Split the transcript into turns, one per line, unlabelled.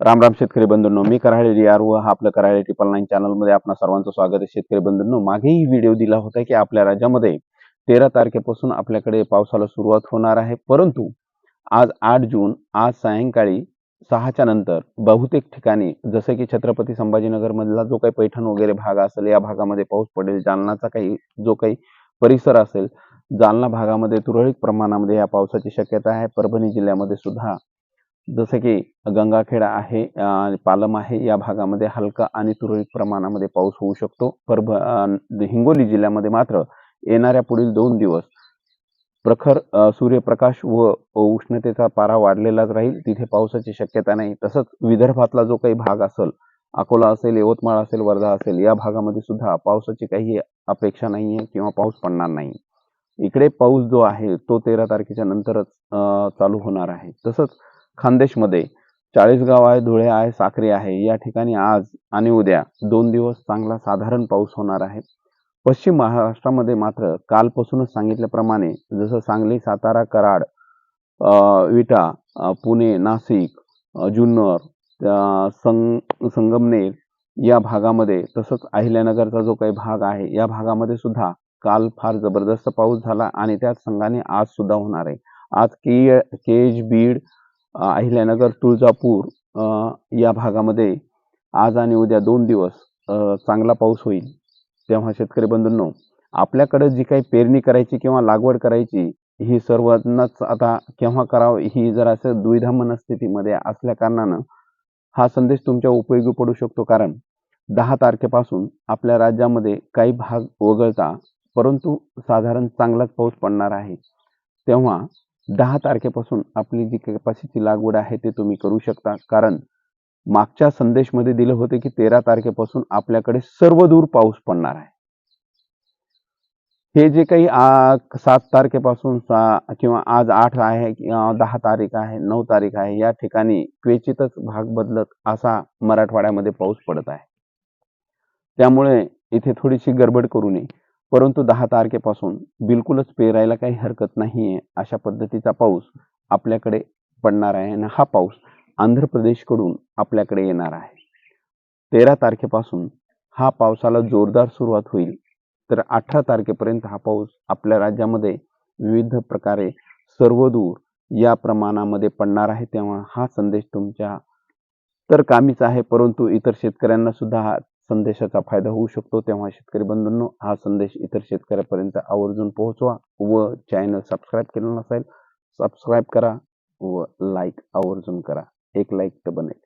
राम राम शेतकरी बंधूंनो मी कराळे यार व हा आपलं कराळे ट्रिपल नाईन चॅनलमध्ये आपणा सर्वांचं स्वागत आहे. शेतकरी बंधूंनो मागेही व्हिडिओ दिला होता की आपल्या राज्यामध्ये तेरा तारखेपासून आपल्याकडे पावसाला सुरुवात होणार आहे. परंतु आज आठ जून आज सायंकाळी सहाच्या नंतर बहुतेक ठिकाणी जसे की छत्रपती संभाजीनगर मधला जो काही पैठण वगैरे भाग असेल या भागामध्ये पाऊस पडेल. जालनाचा काही जो काही परिसर असेल जालना भागामध्ये तुरळक प्रमाणामध्ये या पावसाची शक्यता आहे. परभणी जिल्ह्यामध्ये सुद्धा जसे की गंगाखेडा आहे पालम आहे या भागामध्ये हलका आणि तुरळक प्रमाणामध्ये पाऊस होऊ शकतो. परभ हिंगोली जिल्ह्यामध्ये मात्र येणाऱ्या पुढील दोन दिवस प्रखर सूर्यप्रकाश व उष्णतेचा पारा वाढलेलाच राहील. तिथे पावसाची शक्यता नाही. तसंच विदर्भातला जो काही भाग असेल अकोला असेल यवतमाळ असेल वर्धा असेल या भागामध्ये सुद्धा पावसाची काही अपेक्षा नाही आहे किंवा पाऊस पडणार नाही. इकडे पाऊस जो आहे तो तेरा तारखेच्या नंतरच चालू होणार आहे. तसंच खानदेशमध्ये. चाळीसगाव आहे धुळे आहे साखरे आहे. या ठिकाणी आज आणि उद्या दोन दिवस चांगला साधारण पाऊस होणार आहे. पश्चिम महाराष्ट्रामध्ये मात्र कालपासूनच सांगितल्याप्रमाणे जसं सांगली सातारा कराड विटा पुणे नाशिक जुन्नर संग संगमनेर या भागामध्ये तसंच अहिल्यानगरचा जो काही भाग आहे या भागामध्ये सुद्धा काल फार जबरदस्त पाऊस झाला आणि त्याच संघाने आज सुद्धा होणार आहे. आज के केज बीड अहिल्यानगर तुळजापूर या भागामध्ये आज आणि उद्या दोन दिवस चांगला पाऊस होईल. तेव्हा शेतकरी बंधूंनो आपल्याकडे जी काही पेरणी करायची किंवा लागवड करायची ही सर्वांनाच आता केव्हा करावं ही जर असं दुविधा मनस्थितीमध्ये असल्या कारणानं हा संदेश तुमच्या उपयोगी पडू शकतो. कारण दहा तारखेपासून आपल्या राज्यामध्ये काही भाग वगळता परंतु साधारण चांगलाच पाऊस पडणार आहे. तेव्हा दहा तारखेपासून आपली जी कपाशीची लागवड आहे ते तुम्ही करू शकता. कारण मागच्या संदेशमध्ये दिलं होते की तेरा तारखेपासून आपल्याकडे सर्व दूर पाऊस पडणार आहे. हे जे काही सात तारखेपासून सा- किंवा आज आठ आहे किंवा दहा तारीख आहे नऊ तारीख आहे या ठिकाणी क्वचितच भाग बदलत असा मराठवाड्यामध्ये पाऊस पडत आहे. त्यामुळे इथे थोडीशी गडबड करू नये. परंतु दहा तारखेपासून बिलकुलच पेरायला काही हरकत नाही आहे अशा पद्धतीचा पाऊस आपल्याकडे पडणार आहे आणि हा पाऊस आंध्र प्रदेशकडून आपल्याकडे येणार आहे. तेरा तारखेपासून हा पावसाला जोरदार सुरुवात होईल. तर अठरा तारखेपर्यंत हा पाऊस आपल्या राज्यामध्ये विविध प्रकारे सर्वदूर या प्रमाणामध्ये पडणार आहे तेव्हा हा संदेश तुमच्या तर कामीच आहे परंतु इतर शेतकऱ्यांना सुद्धा हा संदेशाचा फायदा होऊ शकतो. तेव्हा शेतकरी बंधूंनो हा संदेश इतर शेतकऱ्यापर्यंत आवर्जून पोहोचवा व चॅनल सबस्क्राईब केलं नसेल सबस्क्राईब करा व लाईक आवर्जून करा. एक लाईक तर बनेल.